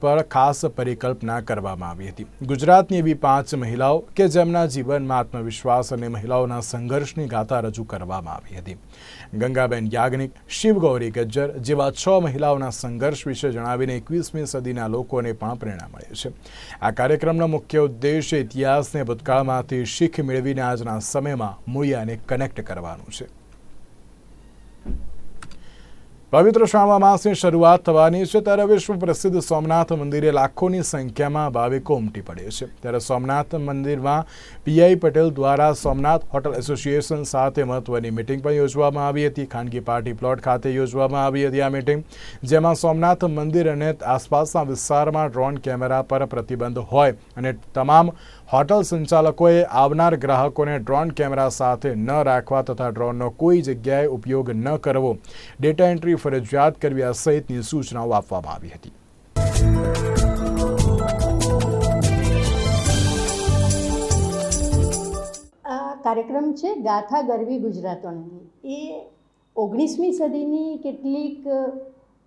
પર ખાસ પરિકલ્પના કરવામાં આવી હતી. ગુજરાતની એવી પાંચ મહિલાઓ કે જેમના જીવનમાં આત્મવિશ્વાસ અને મહિલાઓના સંઘર્ષની ગાથા રજૂ કરવામાં આવી હતી. ગંગાબેન યાજ્ઞિક શિવગૌરી ગજ્જર જેવા છ મહિલાઓના સંઘર્ષ વિશે જણાવીને એકવીસમી સદીના લોકોને પણ પ્રેરણા મળે છે. આ કાર્યક્રમનો મુખ્ય ઉદ્દેશ ઇતિહાસને ભૂતકાળમાંથી શીખ મેળવીને આજના સમયમાં મૂળિયાને કનેક્ટ કરવાનું છે. પવિત્ર શ્રાવણ માસની શરૂઆત થવાની છે ત્યારે વિશ્વ પ્રસિદ્ધ સોમનાથ મંદિરે લાખોની સંખ્યામાં ભાવિકો ઉમટી પડે છે. ત્યારે સોમનાથ મંદિરમાં પીઆઈ પટેલ દ્વારા સોમનાથ હોટલ એસોસિએશન સાથે મહત્વની મિટિંગ પણ યોજવામાં આવી હતી. ખાનગી પાર્ટી પ્લોટ ખાતે યોજવામાં આવી હતી આ મિટિંગ, જેમાં સોમનાથ મંદિર અને આસપાસના વિસ્તારમાં ડ્રોન કેમેરા પર પ્રતિબંધ હોય અને તમામ હોટલ સંચાલકોએ આવનાર ગ્રાહકોને ડ્રોન કેમેરા સાથે ન રાખવા તથા ડ્રોનનો કોઈ જગ્યાએ ઉપયોગ ન કરવો, ડેટા એન્ટ્રી ફરજિયાત કરવી સહિતની સૂચનાઓ આપવામાં આવી હતી. આ કાર્યક્રમ છે ગાથા ગરવી ગુજરાતોની. એ ઓગણીસમી સદીની કેટલીક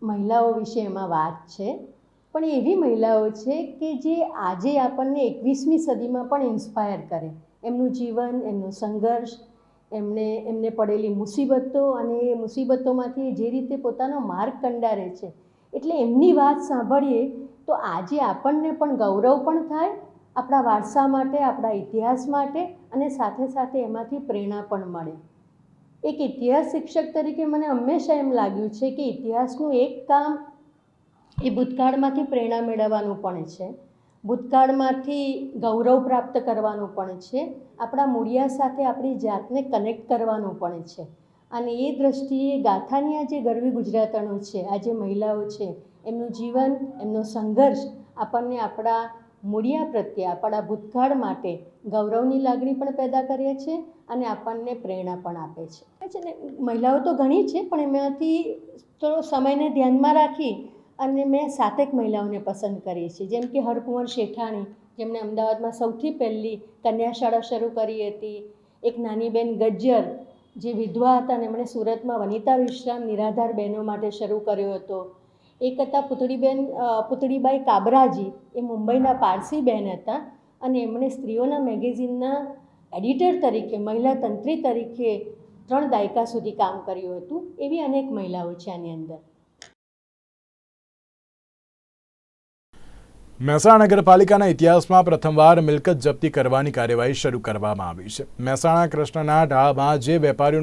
મહિલાઓ વિશે એમાં વાત છે. પણ એવી મહિલાઓ છે કે જે આજે આપણને એકવીસમી સદીમાં પણ ઇન્સ્પાયર કરે. એમનું જીવન, એમનો સંઘર્ષ એમને એમને પડેલી મુસીબતો અને એ મુસીબતોમાંથી જે રીતે પોતાનો માર્ગ કંડારે છે, એટલે એમની વાત સાંભળીએ તો આજે આપણને પણ ગૌરવ પણ થાય, આપણા વારસા માટે, આપણા ઇતિહાસ માટે અને સાથે સાથે એમાંથી પ્રેરણા પણ મળે. એક ઇતિહાસ શિક્ષક તરીકે મને હંમેશા એમ લાગ્યું છે કે ઇતિહાસનું એક કામ એ ભૂતકાળમાંથી પ્રેરણા મેળવવાનું પણ છે. ભૂતકાળમાંથી ગૌરવ પ્રાપ્ત કરવાનું પણ છે. આપણા મૂળિયા સાથે આપણી જાતને કનેક્ટ કરવાનું પણ છે. અને એ દ્રષ્ટિએ ગાથાની આ જે ગરવી ગુજરાતણો છે, આ જે મહિલાઓ છે, એમનું જીવન, એમનો સંઘર્ષ આપણને આપણા મૂળિયા પ્રત્યે, આપણા ભૂતકાળ માટે ગૌરવની લાગણી પણ પેદા કરે છે અને આપણને પ્રેરણા પણ આપે છે. ને મહિલાઓ તો ઘણી છે, પણ એમાંથી થોડો સમયને ધ્યાનમાં રાખી અને મેં સાતેક મહિલાઓને પસંદ કરી છે જેમ કે હરકુંવર શેઠાણી, જેમણે અમદાવાદમાં સૌથી પહેલી કન્યા શાળા શરૂ કરી હતી. એક નાની બેન ગજ્જર, જે વિધવા હતા અને એમણે સુરતમાં વનિતા વિશ્રામ નિરાધાર બહેનો માટે શરૂ કર્યો હતો. એક હતા પુતળીબેન પુતળીબાઈ કાબરાજી, એ મુંબઈના પારસી બહેન હતા અને એમણે સ્ત્રીઓના મેગેઝિનના એડિટર તરીકે, મહિલા તંત્રી તરીકે ત્રણ દાયકા સુધી કામ કર્યું હતું. એવી અનેક મહિલાઓ છે આની અંદર. મહેસાણા નગરપાલિકાના ઇતિહાસમાં પ્રથમવાર મિલકત જપ્તી કરવાની કાર્યવાહી શરૂ કરવામાં આવી છે. મહેસાણા કૃષ્ણના ઢાળમાં જે વેપારીઓને